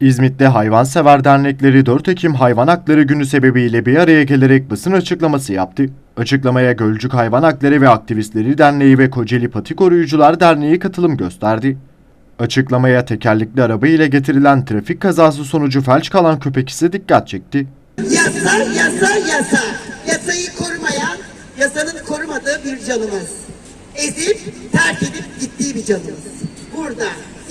İzmit'te hayvansever dernekleri 4 Ekim Hayvan Hakları Günü sebebiyle bir araya gelerek basın açıklaması yaptı. Açıklamaya Gölcük Hayvan Hakları ve Aktivistleri Derneği ve Kocaeli Pati Koruyucular Derneği katılım gösterdi. Açıklamaya tekerlekli araba ile getirilen trafik kazası sonucu felç kalan köpek ise dikkat çekti. Yasa, yasa, yasa. Yasayı korumayan, yasanın korumadığı bir canımız. Ezip, terk edip gittiği bir canımız. Burada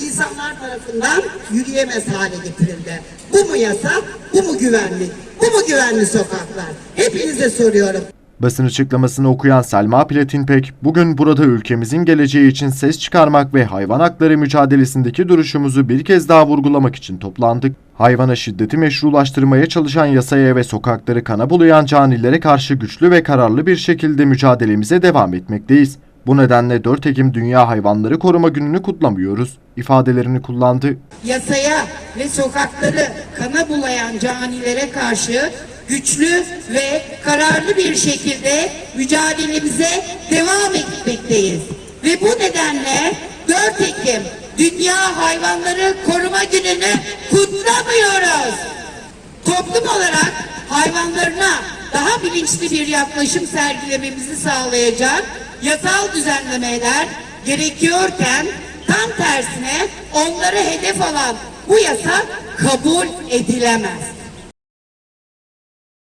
insanlar tarafından yürüyemez hale getirildi. Bu mu yasa, bu mu güvenlik? Bu mu güvenli sokaklar? Hepinize soruyorum. Basın açıklamasını okuyan Selma Platinpek, bugün burada ülkemizin geleceği için ses çıkarmak ve hayvan hakları mücadelesindeki duruşumuzu bir kez daha vurgulamak için toplandık. Hayvana şiddeti meşrulaştırmaya çalışan yasaya ve sokakları kana bulayan canilere karşı güçlü ve kararlı bir şekilde mücadelemize devam etmekteyiz. Bu nedenle 4 Ekim Dünya Hayvanları Koruma Günü'nü kutlamıyoruz ifadelerini kullandı. Yasaya ve sokakları kana bulayan canilere karşı güçlü ve kararlı bir şekilde mücadelemize devam etmekteyiz. Ve bu nedenle 4 Ekim Dünya Hayvanları Koruma Günü'nü kutlamıyoruz. Toplum olarak hayvanlarına daha bilinçli bir yaklaşım sergilememizi sağlayacak yasal düzenlemeler gerekiyorken tam tersine onları hedef alan bu yasa kabul edilemez.